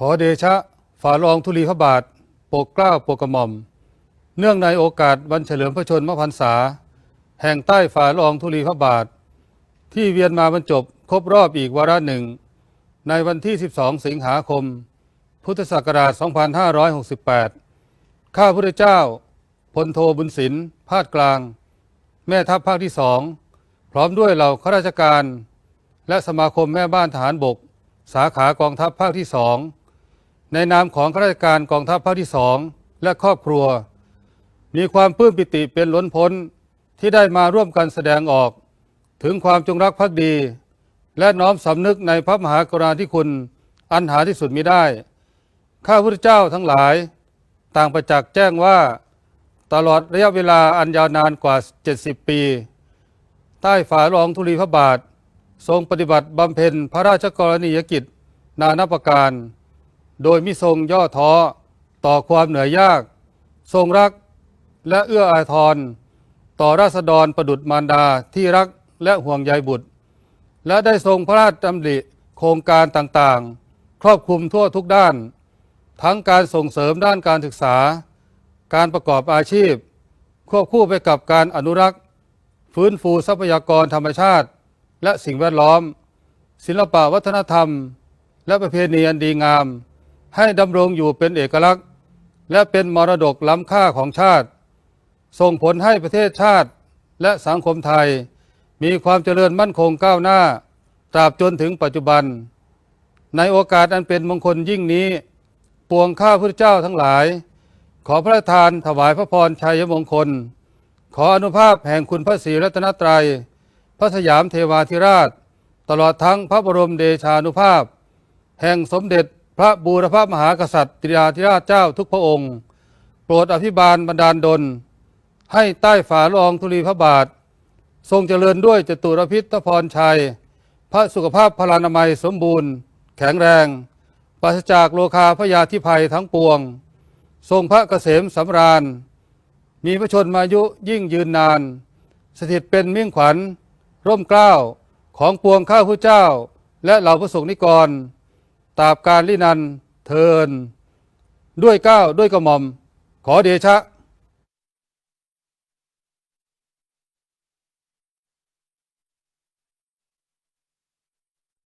ขอเดชะฝ่าละอองธุลีพระบาทปกเกล้าปกกระหม่อม เนื่องในโอกาสวันเฉลิมพระชนมพรรษา แห่งใต้ฝ่าละอองธุลีพระบาท ที่เวียนมาบรรจบครบรอบอีกวาระหนึ่ง ในวันที่ 12 สิงหาคม พุทธศักราช 2568 ข้าพุทธเจ้าพลโทบุญสินภาคกลาง แม่ทัพภาคที่สองพร้อมด้วยเหล่าข้าราชการ และสมาคมแม่บ้านทหารบก สาขากองทัพภาคที่สอง ในนามของข้าราชการกองทัพภาคที่สองและครอบครัว มีความปลื้มปิติเป็นล้นพ้นที่ได้มาร่วมกันแสดงออก ถึงความจงรักภักดี และน้อมสำนึกในพระมหากรุณาธิคุณอันหาที่สุดมิได้ ข้าพุทธเจ้าทั้งหลาย ต่างประจักษ์แจ้งว่า ตลอดระยะเวลาอันยาวนานกว่า 70 ปี ใต้ฝ่าละอองธุลีพระบาท ทรงปฏิบัติบำเพ็ญพระราชกรณียกิจ นานาประการ โดยมิทรงย่อท้อต่อความเหนื่อยยาก ทรงรักและเอื้ออาทร ต่อราษฎรประดุจมารดาที่รักและห่วงใยบุตร และได้ทรงพระราชดำริโครงการต่างๆ ครอบคลุมทั่วทุกด้าน ทั้งการส่งเสริมด้านการศึกษา การประกอบอาชีพ ควบคู่ไปกับการอนุรักษ์ ฟื้นฟูทรัพยากรธรรมชาติ และสิ่งแวดล้อม ศิลปวัฒนธรรม และประเพณีอันดีงาม ให้ดำรงอยู่เป็นเอกลักษณ์ และเป็นมรดกล้ำค่าของชาติ ส่งผลให้ประเทศชาติและสังคมไทย มีความเจริญมั่นคงก้าวหน้า ตราบจนถึงปัจจุบัน ในโอกาสอันเป็นมงคลยิ่งนี้ ปวงข้าพุทธเจ้าทั้งหลาย ขอพระทานถวายพระพรชัยมงคล ขออนุภาพแห่งคุณพระศรีรัตนตรัย พระสยามเทวาธิราช ตลอดทั้งพระบรมเดชานุภาพ แห่งสมเด็จ พระบูรพมหากษัตริย์ติยาธิราชเจ้าทุกพระองค์ โปรดอภิบาลบันดาลดล ให้ใต้ฝ่าละอองธุลีพระบาท ทรงเจริญด้วยจตุรพิษพรชัย พระสุขภาพพลานามัยสมบูรณ์ แข็งแรงปราศจากโลคาพยาธิภัยทั้งปวง ทรงพระเกษมสำราญ มีพระชนมายุยิ่งยืนนาน สถิตเป็นมิ่งขวัญ ร่มเกล้าของปวงข้าผู้เจ้า และเหล่าพระสงฆ์นิกร ตาบการลินันเทินด้วยก้าวด้วยกระหม่อม ขอเดชะ